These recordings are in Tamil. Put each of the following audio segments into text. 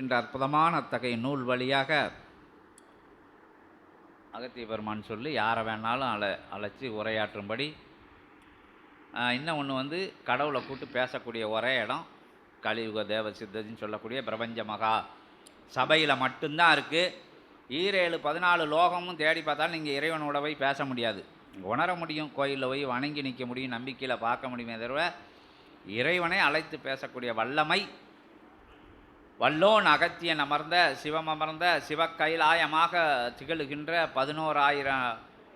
இருக்கின்ற அற்புதமான அத்தகைய நூல் வழியாக அகத்திய பெருமான் சொல்லி யாரை வேணாலும் அழ அழைச்சி உரையாற்றும்படி இன்னும் ஒன்று வந்து கடவுளை கூட்டு பேசக்கூடிய ஒரே இடம் கலியுக தேவ சித்ததின்னு சொல்லக்கூடிய பிரபஞ்ச மகா சபையில் மட்டும்தான் இருக்குது ஈரேழு பதினாலு லோகமும் தேடி பார்த்தாலும் நீங்கள் இறைவனோட போய் பேச முடியாது. உணர முடியும் கோயிலில் போய் வணங்கி நிற்க முடியும் நம்பிக்கையில் பார்க்க முடியுமே தவிர இறைவனை அழைத்து பேசக்கூடிய வல்லமை வல்லோன் அகத்தியன் அமர்ந்த சிவம் அமர்ந்த சிவக்கைலாயமாக திகழுகின்ற பதினோராயிரம்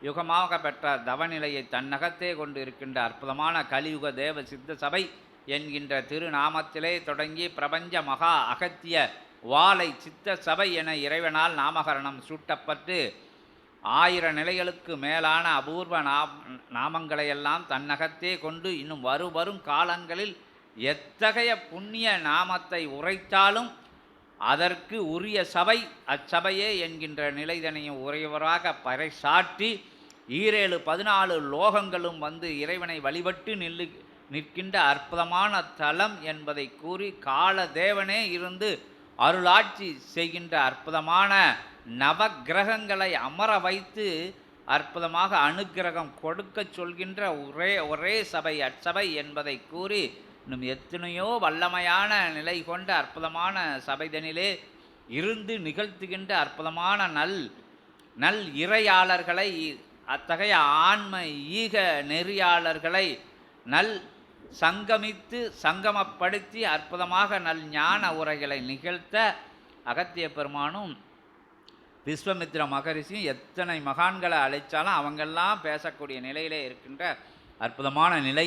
யுகமாக பெற்ற தவநிலையை தன்னகத்தே கொண்டு இருக்கின்ற அற்புதமான கலியுக தேவ சித்த சபை என்கின்ற திருநாமத்திலே தொடங்கி பிரபஞ்ச மகா அகத்திய வாலை சித்த சபை என இறைவனால் நாமகரணம் சூட்டப்பட்டு ஆயிர நிலைகளுக்கு மேலான அபூர்வ நாமங்களையெல்லாம் தன்னகத்தே கொண்டு இன்னும் வரு வரும் காலங்களில் எத்தகைய புண்ணிய நாமத்தை உரைத்தாலும் அதற்கு உரிய சபை அச்சபையே என்கின்ற நிலைதனையும் உரியவராக பறைசாற்றி ஈரேழு பதினாலு லோகங்களும் வந்து இறைவனை வழிபட்டு நில்லு நிற்கின்ற அற்புதமான தலம் என்பதை கூறி கால தேவனே இருந்து அருளாட்சி செய்கின்ற அற்புதமான நவக்கிரகங்களை அமர வைத்து அற்புதமாக அனுக்கிரகம் கொடுக்கச் சொல்கின்ற ஒரே ஒரே சபை அச்சபை என்பதை கூறி இன்னும் எத்தனையோ வல்லமையான நிலை கொண்ட அற்புதமான சபைதனிலே இருந்து நிகழ்த்துகின்ற அற்புதமான நல் நல் இறையாளர்களை அத்தகைய ஆன்ம ஈக நெறியாளர்களை நல் சங்கமித்து சங்கமப்படுத்தி அற்புதமாக நல் ஞான உரைகளை நிகழ்த்த அகத்திய பெருமானும் விஸ்வமித்ர மகரிஷியும் எத்தனை மகான்களை அழைச்சாலும் அவங்கெல்லாம் பேசக்கூடிய நிலையிலே இருக்கின்ற அற்புதமான நிலை.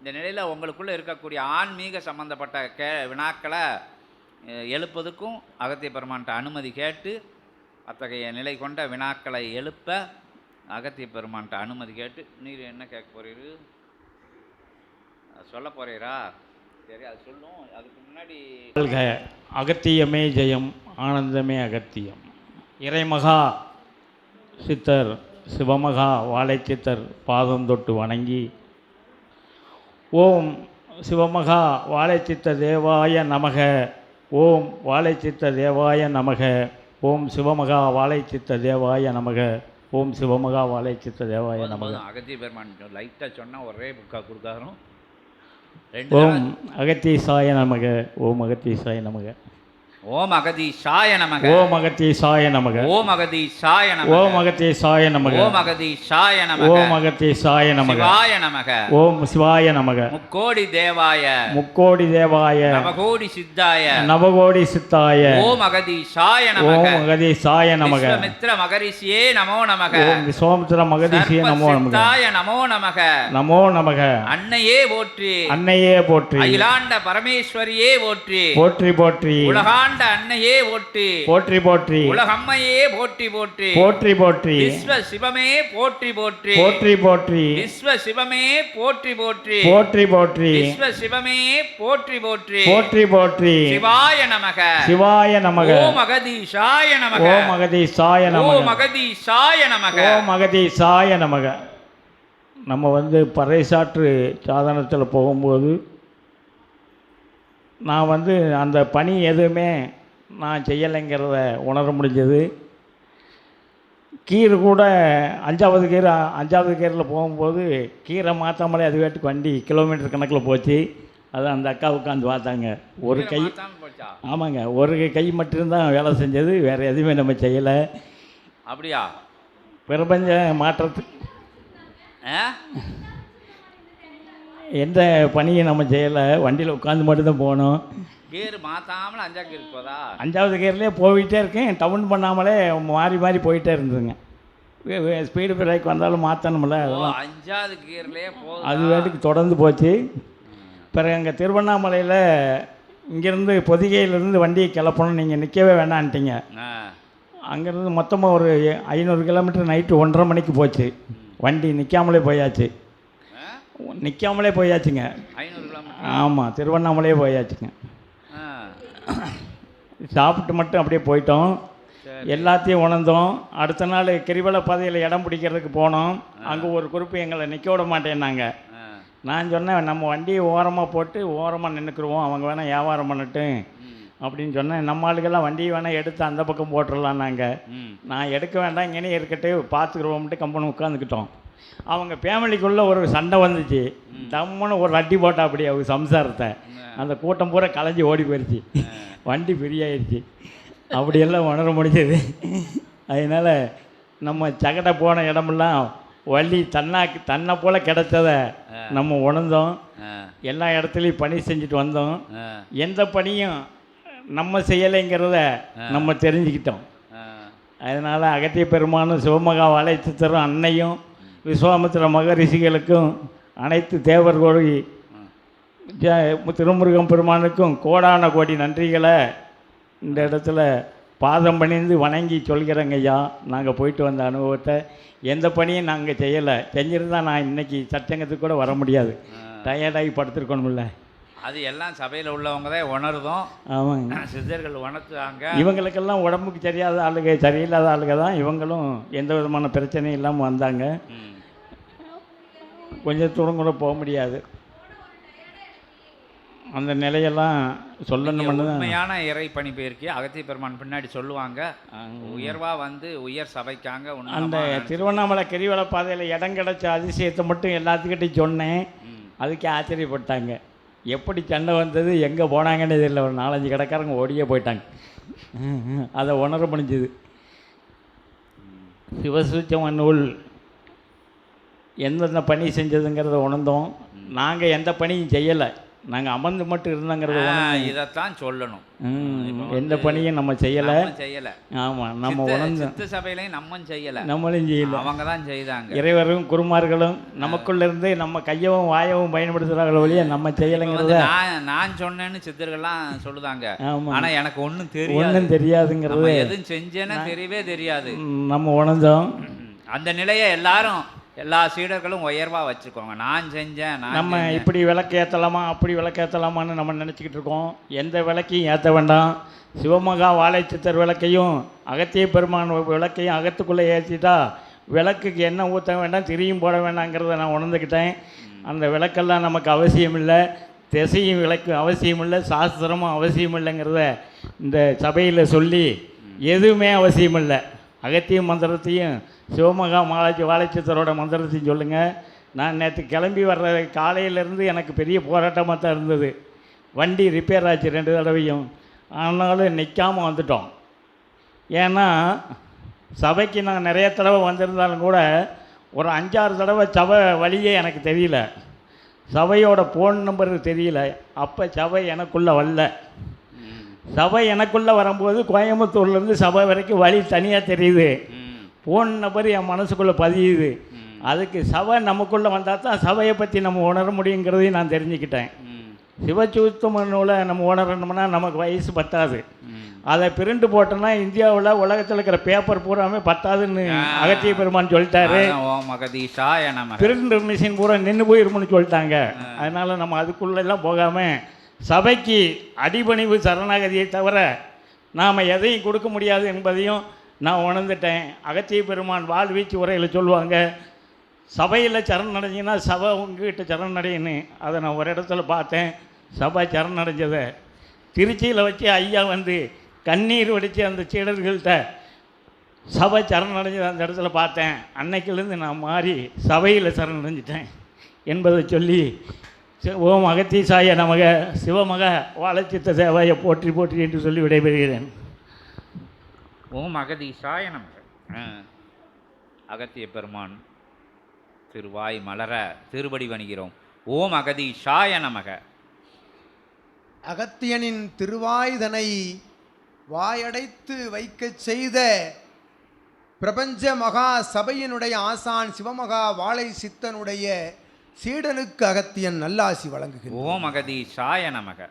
இந்த நிலையில் உங்களுக்குள்ளே இருக்கக்கூடிய ஆன்மீக சம்பந்தப்பட்ட கே வினாக்களை எழுப்பதுக்கும் அகத்திய பெருமான்கிட்ட அனுமதி கேட்டு அத்தகைய நிலை கொண்ட வினாக்களை எழுப்ப அகத்திய பெருமான்கிட்ட அனுமதி கேட்டு நீர் என்ன கேட்க போகிறீர் சொல்ல போகிறீரா சரி அது சொல்லும். அதுக்கு முன்னாடி அகத்தியமே ஜெயம் ஆனந்தமே அகத்தியம். இறைமகா சித்தர் சிவமகா வாழைச்சித்தர் பாதம் தொட்டு வணங்கி ஓம் சிவமகா வாழைச்சித்த தேவாய நமக. ஓம் வாழைச்சித்த தேவாய நமக. ஓம் சிவமகா வாழைச்சித்த தேவாய நமக. ஓம் சிவமகா வாழைச்சித்த தேவாய நமக. அகத்திய பெருமான் லைட்டாக சொன்னால் ஒரே புக்கா ரெண்டு ஓம் அகத்தீசாய நமக. ஓம் அகத்தீசாய நமக. ஓம் அகதீஷாய நமக. ஓம் அகத்தீசாய நமக. ஓம் அகதீஷாய நமக. ஓம் அகத்தீசாய நமக. ஓம் அகதீஷாய நமக. ஓம் அகத்தீசாய நமக. சிவாய நமக. ஓம் சிவாய நமக. முக்கோடி தேவாய. முக்கோடி தேவாய. நவகோடி சித்தாய. நவகோடி சித்தாய. ஓம் அகதீஷாய நமக. ஓம் அகதீசாய நமக. விஸ்வமித்ர மகரிஷியே நமோ நமக. ஓம் விஸ்வாமித்திர மகதீசிய நமோ நமக. சர்ப்பசித்தாய நமோ நமக. நமோ நமக. அன்னையே போற்றி. அன்னையே போற்றி. அகிலாண்ட பரமேஸ்வரியே போற்றி. போற்றி போற்றி. உலகாண்ட அன்னையே போற்றி. போற்றி போற்றி. உலகம்மையே போற்றி போற்றி. போற்றி போற்றி. விஸ்வ சிவமே போற்றி போற்றி. போற்றி போற்றி. விஸ்வ சிவமே போற்றி போற்றி. போற்றி போற்றி. விஸ்வ சிவமே போற்றி போற்றி. போற்றி போற்றி. சிவாய நமக. சிவாய நமக. ஓம் அகதீஷாய நமக. ஓம் அகதீசாய நமக. ஓம் அகதீஷாய நமக. ஓம் அகதீசாய நமக. நம்ம வந்து பறைசாற்று சாதனத்தில் போகும்போது நான் வந்து அந்த பணி எதுவுமே நான் செய்யலைங்கிறத உணர முடிஞ்சது. கீரை கூட அஞ்சாவது கீரை அஞ்சாவது கீரையில் போகும்போது கீரை மாற்றாமலே அது வேட்டுக்கு வண்டி கிலோமீட்டர் கணக்கில் போச்சு. அது அந்த அக்கா உட்காந்து பார்த்தாங்க. ஒரு கை? ஆமாங்க. ஒரு கை மட்டும்தான் வேலை செஞ்சது. வேறு எதுவுமே நம்ம செய்யலை. அப்படியா? பிரபஞ்ச மாற்றத்துக்கு? எந்த பணியும் நம்ம செய்யலை? வண்டியில் உட்காந்து மட்டும்தான் போனோம் கீறு மாத்தாமல அஞ்சா கீறு போதா? அஞ்சாவது கியர்லேயே போயிட்டே இருக்கேன். டவுன் பண்ணாமலே மாறி மாறி போயிட்டே இருந்ததுங்க. ஸ்பீடு பிரேக் வந்தாலும் மாற்றணும்ல அதெல்லாம். அஞ்சாவது கீர்லயே போதும் அது வேட்டுக்கு தொடர்ந்து போச்சு. பிறகு அங்கே திருவண்ணாமலையில் இங்கேருந்து பொதிகையிலேருந்து வண்டியை கிளப்பணும். நீங்கள் நிற்கவே வேணான்ட்டீங்க. அங்கேருந்து மொத்தமாக ஒரு ஐநூறு கிலோமீட்டர் நைட்டு ஒன்றரை மணிக்கு போச்சு. வண்டி நிற்காமலே போயாச்சு. நிற்காமலே போயாச்சுங்க. ஆமாம் திருவண்ணாமலையே போயாச்சுங்க. சாப்பிட்டு மட்டும் அப்படியே போயிட்டோம். எல்லாத்தையும் உணர்ந்தோம். அடுத்த நாள் கிரிவல பாதையில் இடம் பிடிக்கிறதுக்கு போனோம். அங்கே ஒரு குறிப்பு எங்களை நிற்க விட மாட்டேன்னாங்க. நான் சொன்னேன் நம்ம வண்டியை ஓரமாக போட்டு ஓரமாக நின்றுக்குருவோம் அவங்க வேணால் வியாபாரம் பண்ணட்டும். ம். அப்படின்னு சொன்னேன். நம்ம ஆளுக்கெல்லாம் வண்டி வேணால் எடுத்து அந்த பக்கம் போட்டுடலாம் நாங்கள் நான் எடுக்க வேண்டாம் இங்கேனே இருக்கட்டு பார்த்துக்குறோம்ட்டு கம்பெனி உட்காந்துக்கிட்டோம். அவங்க ஃபேமிலிக்குள்ளே ஒரு சண்டை வந்துச்சு. தம்முன்னு ஒரு அடி போட்டா அப்படி அவங்க சம்சாரத்தை. அந்த கூட்டம் பூரா கலைஞ்சி ஓடி போயிடுச்சு வண்டி ஃப்ரீயாயிருச்சு அப்படியெல்லாம் உணர முடிஞ்சது. அதனால் நம்ம சகடை போன இடமெல்லாம் வள்ளி தன்னாக்கு தன்னை போல் கிடைச்சத நம்ம உணர்ந்தோம். எல்லா இடத்துலையும் பணி செஞ்சுட்டு வந்தோம். எந்த பணியும் நம்ம செய்யலைங்கிறத நம்ம தெரிஞ்சுக்கிட்டோம். அதனால் அகத்திய பெருமானும் சிவமகா வாழைச்சித்தரும் அன்னையும் விஸ்வாமித்திர மகரிஷிகளுக்கும் அனைத்து தேவர்களும் ஜ- திருமுருகன் பெருமானுக்கும் கோடான கோடி நன்றிகளை இந்த இடத்துல பாதம் பணிந்து வணங்கி சொல்கிறேங்க ஐயா. நாங்கள் போயிட்டு வந்த அனுபவத்தை. எந்த பணியும் நாங்கள் செய்யலை. செஞ்சிருந்தா நான் இன்னைக்கு சச்சங்கத்துக்கு கூட வர முடியாது. டயர்டாகி படுத்திருக்கணும்ல. அது எல்லாம் சபையில் உள்ளவங்க தான் உணருதும் ஆமாங்க. சித்தர்கள் உணர்த்துவாங்க இவங்களுக்கெல்லாம் உடம்புக்கு தெரியாத ஆளுங்க சரியில்லாத ஆளுங்க தான். இவங்களும் எந்த விதமான பிரச்சனையும் இல்லாமல் வந்தாங்க. கொஞ்சம் தூரம் கூட போக முடியாது. அந்த நிலையெல்லாம் சொல்லணும்னு தான். உண்மையான இறை பணி போயிருக்கே அகத்திய பெருமான் பின்னாடி சொல்லுவாங்க. உயர்வா வந்து உயர் சபைக்காங்க அந்த திருவண்ணாமலை கிரிவல பாதையில் இடம் கிடச்ச அதிசயத்தை மட்டும் எல்லாத்துக்கிட்டையும் சொன்னேன். அதுக்கே ஆச்சரியப்பட்டாங்க. எப்படி சண்டை வந்தது எங்கே போனாங்கன்னு தெரியல. ஒரு நாலஞ்சு கடைக்காரங்க ஓடியே போயிட்டாங்க. அதை உணர முடிஞ்சுது. சிவசூச்சம நூல் எந்தெந்த பணி செஞ்சதுங்கிறத உணர்ந்தோம். நாங்கள் எந்த பணியும் செய்யலை. நாங்கள் அமர்ந்து மட்டும் இருந்தோங்கிறத இதைத்தான் சொல்லணும். எந்த பணியும் நம்ம செய்யலை. செய்யல. ஆமாம் நம்ம உணர்ந்தோம் சித்த சபையிலையும் நம்ம செய்யல. நம்மளும் செய்யலை. அவங்க தான் செய்தாங்க. இறைவரும் குருமார்களும் நமக்குள்ள இருந்து நம்ம கையவும் வாயவும் பயன்படுத்துகிறார்கள் ஒழிய நம்ம செய்யலைங்கிறத நான் நான் சொன்னேன்னு சித்தர்கள்லாம் சொல்லுதாங்க. ஆமாம் ஆனா எனக்கு ஒண்ணும் தெரியாது. ஒன்றும் தெரியாதுங்கிறது எதுவும் செஞ்சேன்னு தெரியவே தெரியாது. நம்ம உணர்ந்தோம். அந்த நிலையை எல்லாரும் எல்லா சீடர்களும் உயர்வா வச்சுக்கோங்க. நான் செஞ்சேன் நம்ம. இப்படி விளக்கு ஏற்றலாமா அப்படி விளக்கு ஏற்றலாமான்னு நம்ம நினச்சிக்கிட்டு இருக்கோம். எந்த விளக்கையும் ஏற்ற வேண்டாம். சிவமகா வாழைச்சித்தர் விளக்கையும் அகத்திய பெருமான் விளக்கையும் அகத்துக்குள்ளே ஏற்றிட்டா விளக்குக்கு எண்ணெய் ஊற்ற வேண்டாம் திரியும் போட வேண்டாங்கிறத நான் உணர்ந்துக்கிட்டேன். அந்த விளக்கெல்லாம் நமக்கு அவசியம் இல்லை திசையும் விளக்கு அவசியம் இல்லை சாஸ்திரமும் அவசியம் இல்லைங்கிறத இந்த சபையில் சொல்லி எதுவுமே அவசியம் இல்லை அகத்திய மந்திரத்தையும் சிவமகா மாலாச்சி வாழைச்சித்தரோட மந்திரத்தையும் சொல்லுங்கள் நான் நேற்று கிளம்பி வர்ற காலையிலேருந்து எனக்கு பெரிய போராட்டமாக தான் இருந்தது. வண்டி ரிப்பேர் ஆச்சு ரெண்டு தடவையும். ஆனாலும் நிற்காமல் வந்துட்டோம். ஏன்னா சபைக்கு நான் நிறைய தடவை வந்திருந்தாலும் கூட ஒரு அஞ்சாறு தடவை சபை வழியே எனக்கு தெரியல. சபையோட ஃபோன் நம்பர் தெரியல. அப்போ சபை எனக்குள்ளே வரல. சபை எனக்குள்ளே வரும்போது கோயம்புத்தூர்லேருந்து சபை வரைக்கும் வழி தனியாக தெரியுது. ம், ஃபோன் நம்பர் என் மனசுக்குள்ளே பதியுது. அதுக்கு சபை நமக்குள்ளே வந்தால் தான் சபையை பற்றி நம்ம உணர முடியுங்கிறதையும் நான் தெரிஞ்சுக்கிட்டேன். ம், சிவசூத்தம நூலை நம்ம உணரணும்னா நமக்கு வயசு பத்தாது. அதை பிரிண்ட் போட்டோன்னா இந்தியாவில் உலகத்தில் இருக்கிற பேப்பர் பூராமே பத்தாதுன்னு அகத்திய பெருமான் சொல்லிட்டாரு. பிரிண்ட் மிஷின் பூரா நின்று போயிருமுன்னு சொல்லிட்டாங்க. அதனால் நம்ம அதுக்குள்ளெல்லாம் போகாமல் சபைக்கு அடிபணிவு சரணாகதியை தவிர நாம் எதையும் கொடுக்க முடியாது என்பதையும் நான் உணர்ந்துட்டேன். அகத்திய பெருமான் வாழ்வீச்சு உரையில் சொல்லுவாங்க சபையில் சரண் அடைஞ்சிங்கன்னா சபை உங்ககிட்ட சரண் அடையன்னு அதை நான் ஒரு இடத்துல பார்த்தேன். சபை சரண் அடைஞ்சதை திருச்சியில் வச்சு ஐயா வந்து கண்ணீர் வடித்து அந்த சீடர்கள்ட்ட சபை சரண் அடைஞ்சதை அந்த இடத்துல பார்த்தேன். அன்னைக்கிலேருந்து நான் மாறி சபையில் சரண் அடைஞ்சிட்டேன் என்பதை சொல்லி சி- ஓம் அகத்தீசாய நமக சிவமக வாழச்சித்த சேவாயை போற்றி போற்றி என்று சொல்லி விடைபெறுகிறேன். ஓம் அகதீஷாய நமக. ஆ. அகத்திய பெருமான் திருவாய் மலர திருவடி வணிகிறோம். ஓம் அகதீஷாய நமக. அகத்தியனின் திருவாய்தனை வாயடைத்து வைக்கச் செய்த பிரபஞ்ச மகா சபையினுடைய ஆசான் சிவமகா வாழை சித்தனுடைய சீடனுக்கு அகத்தியன் நல்லாசி வழங்குகிறார் ஓம் அகதீஷாய நமக.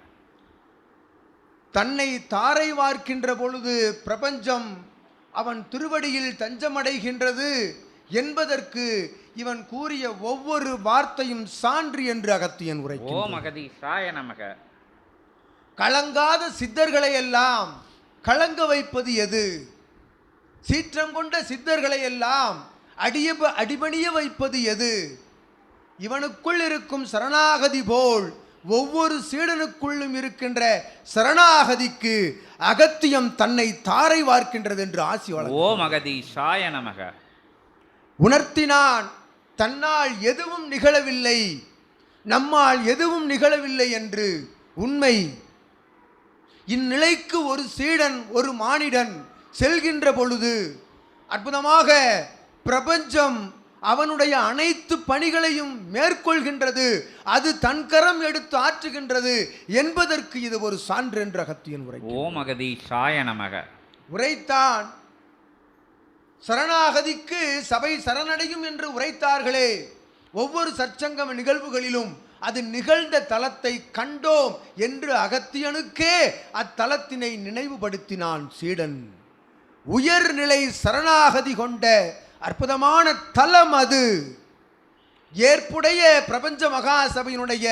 தன்னை தாரை வார்க்கின்ற பொழுது பிரபஞ்சம் அவன் திருவடியில் தஞ்சமடைகின்றது என்பதற்கு இவன் கூறிய ஒவ்வொரு வார்த்தையும் சான்று என்று அகத்தியன் அகதீஷாய நமக. கலங்காத சித்தர்களை எல்லாம் கலங்க வைப்பது எது? சீற்றம் கொண்ட சித்தர்களை எல்லாம் அடிய அடிபணிய வைப்பது எது? இவனுக்குள் இருக்கும் சரணாகதி போல் ஒவ்வொரு சீடனுக்குள்ளும் இருக்கின்ற சரணாகதிக்கு அகத்தியம் தன்னை தாரை வார்க்கின்றது என்று ஆசி ஓ மகதீஷாய நமக. உணர்த்தினான் தன்னால் எதுவும் நிகழவில்லை நம்மால் எதுவும் நிகழவில்லை என்று உண்மை. இந்நிலைக்கு ஒரு சீடன் ஒரு மானிடன் செல்கின்ற பொழுது அற்புதமாக பிரபஞ்சம் அவனுடைய அனைத்து பணிகளையும் மேற்கொள்கின்றது. அது தன் கரம் எடுத்து ஆற்றுகின்றது என்பதற்கு இது ஒரு சான்று என்ற அகத்தியன் உரை ஓ மகதீஷாய நமக. உரைத்தான் சரணாகதிக்கு சபை சரணடையும் என்று உரைத்தார்களே. ஒவ்வொரு சற்சங்கம நிகழ்வுகளிலும் அது நிகழ்ந்த தலத்தை கண்டோம் என்று அகத்தியனுக்கே அத்தலத்தினை நினைவுபடுத்தினான் சீடன். உயர்நிலை சரணாகதி கொண்ட அற்புதமான தலம் அது. ஏற்புடைய பிரபஞ்ச மகா சபையினுடைய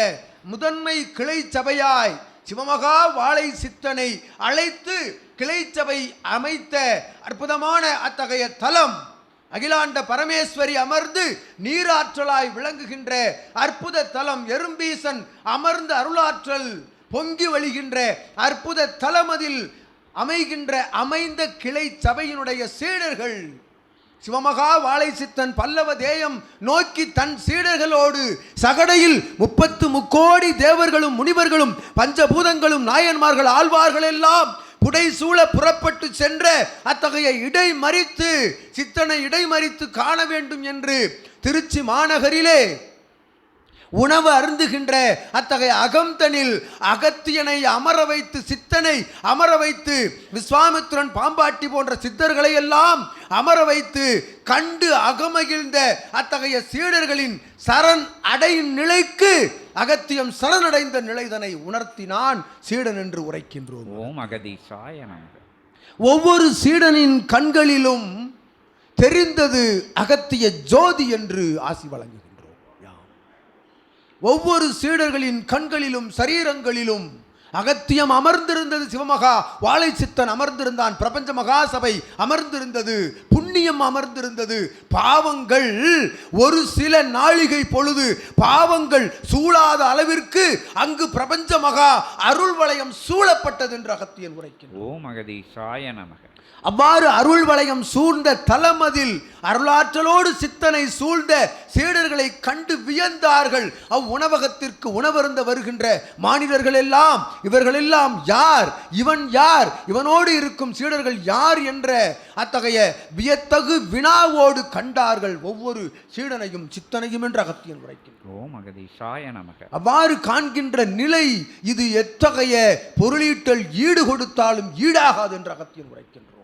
முதன்மை கிளை சபையாய் சிவமகா வாழை சித்தனை அழைத்து கிளை சபை அமைத்த அற்புதமான அத்தகைய தலம். அகிலாண்ட பரமேஸ்வரி அமர்ந்து நீராற்றலாய் விளங்குகின்ற அற்புத தலம் எறும்பீசன் அமர்ந்த அருளாற்றல் பொங்கி வழிகின்ற அற்புத தலமதில் அமைகின்ற அமைந்த கிளை சபையினுடைய சீடர்கள். சிவமகா வாழை சித்தன் பல்லவ தேயம் நோக்கி தன் சீடர்களோடு சகடையில் முப்பத்து முக்கோடி தேவர்களும் முனிவர்களும் பஞ்சபூதங்களும் நாயன்மார்கள் ஆழ்வார்கள் எல்லாம் புடைசூழ புறப்பட்டு சென்ற அத்தகைய இடை மறித்து சித்தனை இடை மறித்து காண வேண்டும் என்று திருச்சி மாநகரிலே உணவு அருந்துகின்ற அத்தகைய அகம்தனில் அகத்தியனை அமர வைத்து சித்தனை அமர வைத்து விஸ்வாமித்திரன் பாம்பாட்டி போன்ற சித்தர்களை எல்லாம் அமர வைத்து கண்டு அகமகிழ்ந்த அத்தகைய சீடர்களின் சரண் அடையும் நிலைக்கு அகத்தியம் சரணடைந்த நிலைதனை உணர்த்தினான் சீடன் என்று உரைக்கின்றோம் ஓ மகதீஷாய நமக ஒவ்வொரு சீடனின் கண்களிலும் தெரிந்தது அகத்திய ஜோதி என்று ஆசி வழங்குகின்றோம் யாம். ஒவ்வொரு சீடர்களின் கண்களிலும் சரீரங்களிலும் அகத்தியம் அமர்ந்திருந்தது சிவமகா வாழை சித்தன் அமர்ந்திருந்தான் பிரபஞ்ச மகா சபை அமர்ந்திருந்தது புண்ணியம் அமர்ந்திருந்தது. பாவங்கள் ஒரு சில நாழிகை பொழுது பாவங்கள் சூழாத அளவிற்கு அங்கு பிரபஞ்ச மகா அருள் வளையம் சூழப்பட்டது என்று அகத்தியன் உரைக்கின்றான் ஓ மகதீஷாய நமக. அவ்வாறு அருள் வளையம் சூழ்ந்த தலமதில் அருளாற்றலோடு சித்தனை சூழ்ந்த சீடர்களை கண்டு வியந்தார்கள். அவ்வுணவகத்திற்கு உணவருந்த வருகின்ற மானிடர்கள் எல்லாம் இவர்களெல்லாம் யார்? இவன் யார்? இவனோடு இருக்கும் சீடர்கள் யார் என்ற அத்தகைய வியத்தகு வினாவோடு கண்டார்கள். ஒவ்வொரு சீடனையும் சித்தனையும் என்று அகத்தியன் நமக. அவ்வாறு காண்கின்ற நிலை இது எத்தகைய பொருளீட்டல் ஈடு கொடுத்தாலும் ஈடாகாது என்று அகத்தியன் உரைக்கின்றோம்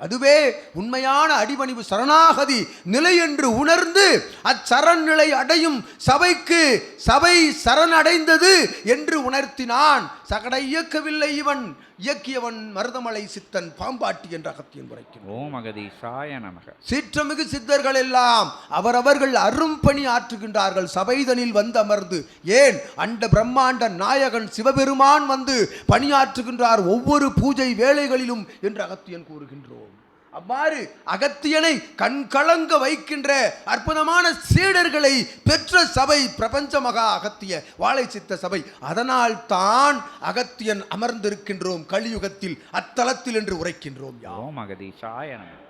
அதுவே உண்மையான அடிபணிவு சரணாகதி நிலை என்று உணர்ந்து அச்சரண்நிலை அடையும் சபைக்கு சபை சரணடைந்தது என்று உணர்த்தினான். சகடை இயக்கவில்லை இவன். இயக்கியவன் மருதமலை சித்தன் பாம்பாட்டி என்ற அகத்தியன் உரைக்கின்றான் ஓ மகதீஷாய நமக. சீற்றமிகு சித்தர்கள் எல்லாம் அவரவர்கள் அரும்பணி ஆற்றுகின்றார்கள். சபைதனில் வந்து அமர்ந்து ஏன்? அண்ட பிரம்மாண்ட நாயகன் சிவபெருமான் வந்து பணியாற்றுகின்றார். ஒவ்வொரு பூஜை வேளைகளிலும் என்று அகத்தியன் கூறுகின்றோம். அவ்வாறு அகத்தியனை கண்கலங்க வைக்கின்ற அற்புதமான சீடர்களை பெற்ற சபை பிரபஞ்ச மகா அகத்திய வாழை சித்த சபை. அதனால் தான் அகத்தியன் அமர்ந்திருக்கின்றோம் கலியுகத்தில் அத்தலத்தில் என்று உரைக்கின்றோம் யாம். ஓ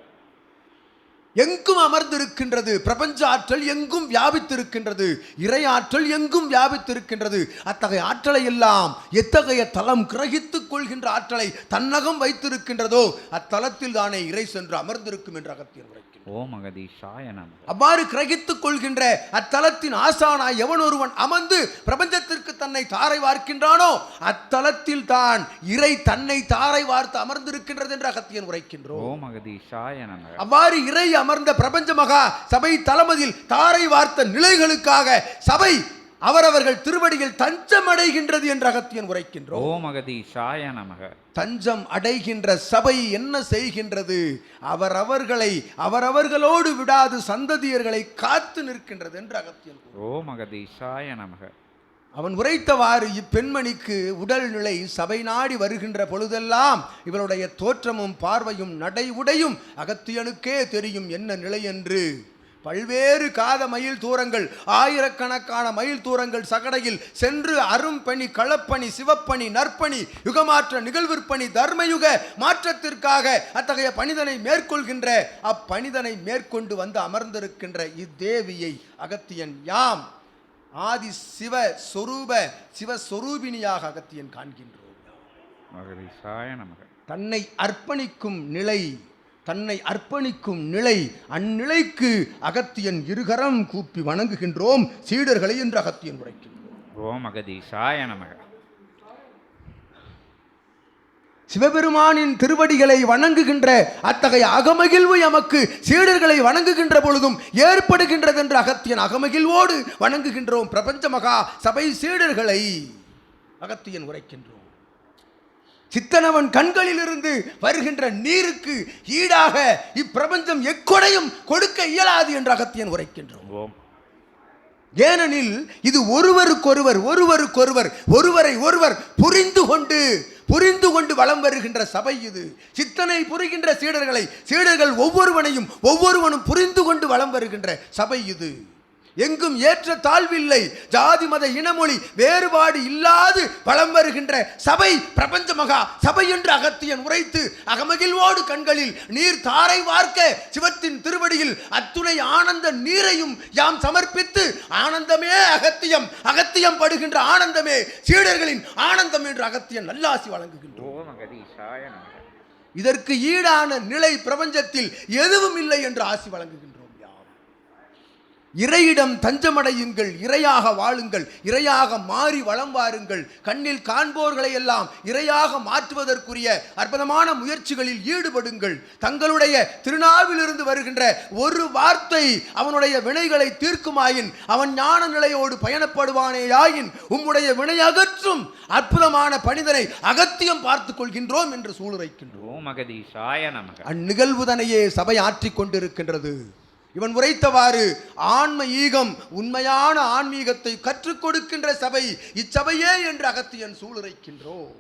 எங்கும் அமர்ந்திருக்கின்றது. பிரபஞ்ச ஆற்றல் எங்கும் வியாபித்திருக்கின்றது. இறை ஆற்றல் எங்கும் வியாபித்திருக்கின்றது. அத்தகைய ஆற்றலை எல்லாம் எத்தகைய தலம் கிரகித்துக் கொள்கின்ற ஆற்றலை தன்னகம் வைத்திருக்கின்றதோ அத்தலத்தில் தானே இறை சென்று அமர்ந்திருக்கும் என்று அகத்தியர் நமக. அவ்வாறு கிரகித்துக் கொள்கின்ற அத்தலத்தின் ஆசானாய் எவன் ஒருவன் அமர்ந்து பிரபஞ்சத்திற்கு தன்னை தாரை வார்க்கின்றானோ அத்தலத்தில் தான் இறை தன்னை தாரை வார்த்து அமர்ந்திருக்கின்றது என்று அகத்தியன் உரைக்கின்றோம். அவ்வாறு இறை அமர்ந்த பிரபஞ்ச மகா சபை தளமதில் தாரை வார்த்த நிலைகளுக்காக சபை அவரவர்கள் திருவடியில் தஞ்சம் அடைகின்றது என்று அகத்தியன் உரைக்கின்றோம். மகதீஷாய நமக. தஞ்சம் அடைகின்ற சபை என்ன செய்கின்றது? அவரவர்களை அவரவர்களோடு விடாது சந்ததியர்களை காத்து நிற்கின்றது என்று அகத்தியன். ஓ மகதீஷாய நமக. அவன் உரைத்தவாறு இப்பெண்மணிக்கு உடல்நிலை சபை நாடி வருகின்ற பொழுதெல்லாம் இவளுடைய தோற்றமும் பார்வையும் நடை உடையும் அகத்தியனுக்கே தெரியும் என்ன நிலை என்று. பல்வேறு காத மயில் தூரங்கள் ஆயிரக்கணக்கான மயில் தூரங்கள் சகடையில் சென்று அரும்பணி களப்பணி சிவப்பணி நற்பணி யுகமாற்ற நிகழ்விற்பணி தர்மயுக மாற்றத்திற்காக அத்தகைய பணிதனை மேற்கொள்கின்ற அப்பணிதனை மேற்கொண்டு வந்து அமர்ந்திருக்கின்ற இத்தேவியை அகத்தியன் யாம். ஆதி சிவ சொரூப சிவஸ்வரூபிணியாக அகத்தியன் காண்கின்றோம். தன்னை அர்ப்பணிக்கும் நிலை தன்னை அர்ப்பணிக்கும் நிலை அந்நிலைக்கு அகத்தியன் இருகரம் கூப்பி வணங்குகின்றோம். சீடர்களை என்று அகத்தியன் உரைக்கின்றோம் ஓம் மகதீசாய நமக. சிவபெருமானின் திருவடிகளை வணங்குகின்ற அத்தகைய அகமகிழ்வு எமக்கு சீடர்களை வணங்குகின்ற பொழுதும் ஏற்படுகின்றது என்று அகத்தியன் அகமகிழ்வோடு வணங்குகின்றோம். பிரபஞ்ச மகா சபை சீடர்களை அகத்தியன் உரைக்கின்றோம். சித்தனவன் கண்களிலிருந்து வருகின்ற நீருக்கு ஈடாக இப்பிரபஞ்சம் எக்கொடையும் கொடுக்க இயலாது என்று அகத்தியன் உரைக்கின்றோம். ஏனெனில் இது ஒருவருக்கொருவர் ஒருவருக்கொருவர் ஒருவரை ஒருவர் புரிந்து கொண்டு புரிந்து கொண்டு வலம் வருகின்ற சபை இது. சித்தனை புரிகின்ற சீடர்களை சீடர்கள் ஒவ்வொருவனையும் ஒவ்வொருவனும் புரிந்து கொண்டு வலம் வருகின்ற சபை இது. எங்கும் ஏற்ற தாழ்வில்லை. ஜாதி மத இனமொழி வேறுபாடு இல்லாது வலம் வருகின்ற சபை பிரபஞ்ச மகா சபை என்று அகத்தியன் உரைத்து அகமகிழ்வோடு கண்களில் நீர் தாரை வார்க்க சிவத்தின் திருவடியில் அத்துணை ஆனந்த நீரையும் யாம் சமர்ப்பித்து ஆனந்தமே அகத்தியம் அகத்தியம் படுகின்ற ஆனந்தமே சீடர்களின் ஆனந்தம் என்று அகத்தியன் நல்லாசி வழங்குகின்றோம். இதற்கு ஈடான நிலை பிரபஞ்சத்தில் எதுவும் இல்லை என்று ஆசி வழங்குகின்றோம். இறையிடம் தஞ்சமடையுங்கள் இறையாக வாழுங்கள் இறையாக மாறி வளம் வாருங்கள். கண்ணில் காண்போர்களை எல்லாம் இறையாக மாற்றுவதற்குரிய அற்புதமான முயற்சிகளில் ஈடுபடுங்கள். தங்களுடைய திருநாவிலிருந்து வருகின்ற ஒரு வார்த்தை அவனுடைய வினைகளை தீர்க்குமாயின் அவன் ஞான நிலையோடு பயணப்படுவானேயாயின் உம்முடைய வினை அகற்றும் அற்புதமான பணிதனை அகத்தியம் பார்த்துக் கொள்கின்றோம் என்று சூளுரைக்கின்றோம். அந்நிகழ்வுதனையே சபை ஆற்றிக் கொண்டிருக்கின்றது. இவன் உரைத்தவாறு ஆன்ம ஈகம் உண்மையான ஆன்மீகத்தை கற்றுக் கொடுக்கின்ற சபை இச்சபையே என்று அகத்தியன் சூளுரைக்கின்றோம்.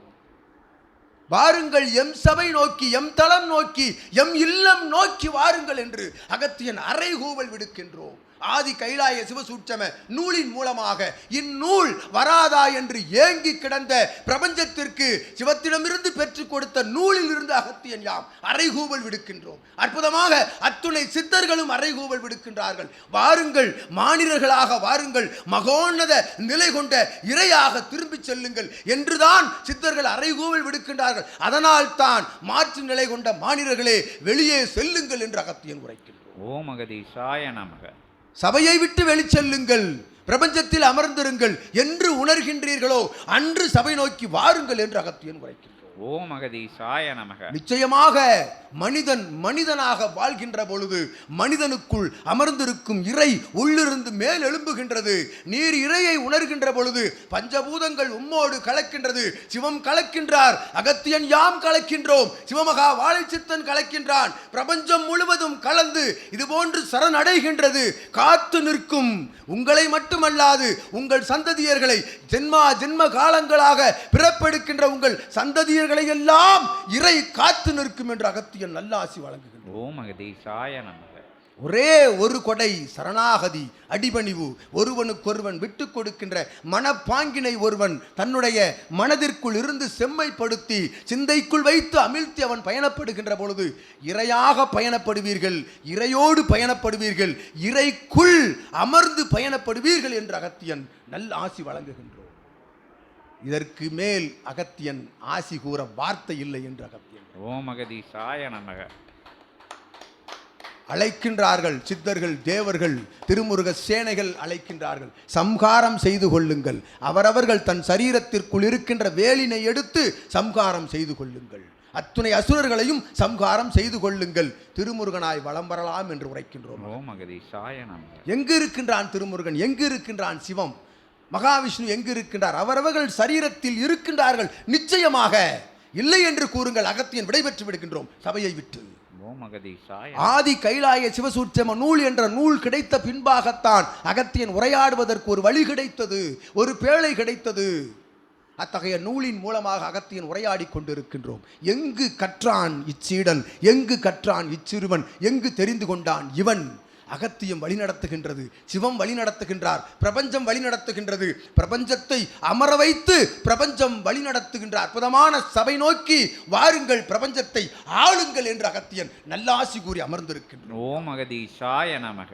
வாருங்கள் எம் சபை நோக்கி எம் தளம் நோக்கி எம் இல்லம் நோக்கி வாருங்கள் என்று அகத்தியன் அறைகூவல் விடுக்கின்றோம். ஆதி கைலாய சிவசூட்சம நூலின் மூலமாக இந்நூல் வராதா என்று ஏங்கி கிடந்த பிரபஞ்சத்திற்கு சிவத்திடமிருந்து பெற்றுக் கொடுத்த நூலில் இருந்து அகத்தியன் யாம் அறைகூவல் விடுக்கின்றோம். அற்புதமாக அத்துணை சித்தர்களும் அறைகூவல் விடுக்கின்றார்கள். வாருங்கள் மாநிலர்களாக வாருங்கள் மகோன்னத நிலை கொண்ட இறையாக திரும்பிச் செல்லுங்கள் என்றுதான் சித்தர்கள் அறைகூவல் விடுக்கின்றார்கள். அதனால் தான் மாற்று நிலை கொண்ட மாநிலர்களே வெளியே செல்லுங்கள் என்று அகத்தியன் உரைக்கின்றோம் ஓம் மகதீசாய நமக. சபையை விட்டு வெளிச்செல்லுங்கள். பிரபஞ்சத்தில் அமர்ந்திருங்கள். என்று உணர்கின்றீர்களோ? அன்று சபை நோக்கி வாருங்கள் என்று அகத்தியன் உரைக்கிறார் ஓம் மகதீசாய நமக. நிச்சயமாக மனிதன் மனிதனாக வாழ்கின்ற பொழுது மனிதனுக்குள் அமர்ந்திருக்கும் இறை உள்ளிருந்து மேல் எழும்புகின்றது. நீர் இறையை உணர்கின்ற பொழுது பஞ்சபூதங்கள் உம்மோடு கலக்கின்றது. சிவம் கலக்கின்றார் அகத்தியன் யாம் கலக்கின்றோம். சிவமகா வாழைச்சித்தன் கலக்கின்றான். பிரபஞ்சம் முழுவதும் கலந்து இது போன்று சரணடைகின்றது. காத்து நிற்கும் உங்களை மட்டுமல்லாது உங்கள் சந்ததியர்களை ஜென்மா ஜென்ம காலங்களாக பிறப்பெடுக்கின்ற உங்கள் சந்ததியர்களை எல்லாம் இறை காத்து நிற்கும் என்று அகத்தியன் ஓம் மகதீசாய நமக. ஒரே ஒரு கொடை சரணாகதி அடிபணிவு ஒருவனுக்கொருவன் விட்டு கொடுக்கின்ற மனப்பாங்கினை ஒருவன் தன்னுடைய மனதிற்குள் இருந்து செம்மைப்படுத்தி சிந்தைக்குள் வைத்து அமிழ்த்தி அவன் பயணப்படுகின்ற பொழுது இறையாக பயணப்படுவீர்கள் இறையோடு பயணப்படுவீர்கள் இறைக்குள் அமர்ந்து பயணப்படுவீர்கள் என்று அகத்தியன் நல்ல ஆசி வழங்குகின்றோம் இதற்கு மேல் அகத்தியன் ஆசி கூற வார்த்தை இல்லை என்று அகத்தியன். ஓம் மகதீசாய நமக. அழைக்கின்றார்கள் சித்தர்கள் தேவர்கள் திருமுருக சேனைகள் அழைக்கின்றார்கள். சம்காரம் செய்து கொள்ளுங்கள். அவரவர்கள் தன் சரீரத்திற்குள் இருக்கின்ற வேலினை எடுத்து சம்காரம் செய்து கொள்ளுங்கள். அத்துணை அசுரர்களையும் சம்காரம் செய்து கொள்ளுங்கள். திருமுருகனாய் வலம் வரலாம் என்று உரைக்கின்றோம். எங்கு இருக்கின்றான் திருமுருகன்? எங்கு இருக்கின்றான் சிவம்? மகாவிஷ்ணு எங்கு இருக்கின்றார் அவரவர்கள் சரீரத்தில் இருக்கின்றார்கள். நிச்சயமாக இல்லை என்று கூறுங்கள். அகத்தியன் விடைபெற்று விடுகின்றோம். சபையை விட்டு. ஆதி கைலாய சிவசூட்சம நூல் என்ற நூல் கிடைத்த பின்பாகத்தான் அகத்தியன் உரையாடுவதற்கு ஒரு வழி கிடைத்தது ஒரு பேழை கிடைத்தது. அத்தகைய நூலின் மூலமாக அகத்தியன் உரையாடி கொண்டிருக்கின்றோம். எங்கு கற்றான் இச்சீடன்? எங்கு கற்றான் இச்சிறுவன்? எங்கு தெரிந்து கொண்டான் இவன்? அகத்தியம் வழி நடத்துகின்றது சிவம் வழி நடத்துகின்றார் பிரபஞ்சம் வழி நடத்துகின்றது பிரபஞ்சத்தை அமர வைத்து பிரபஞ்சம் வழிநடத்துகின்ற அற்புதமான சபை நோக்கி வாருங்கள் பிரபஞ்சத்தை ஆளுங்கள் என்று அகத்தியன் நல்லாசி கூறி அமர்ந்திருக்கின்றோம் ஓம் அகதீஷாய நமக.